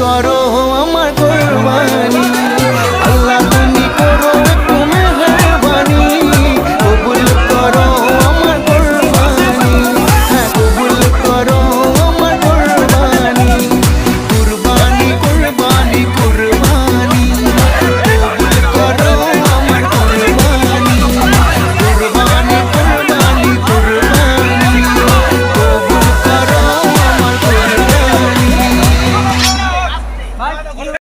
করো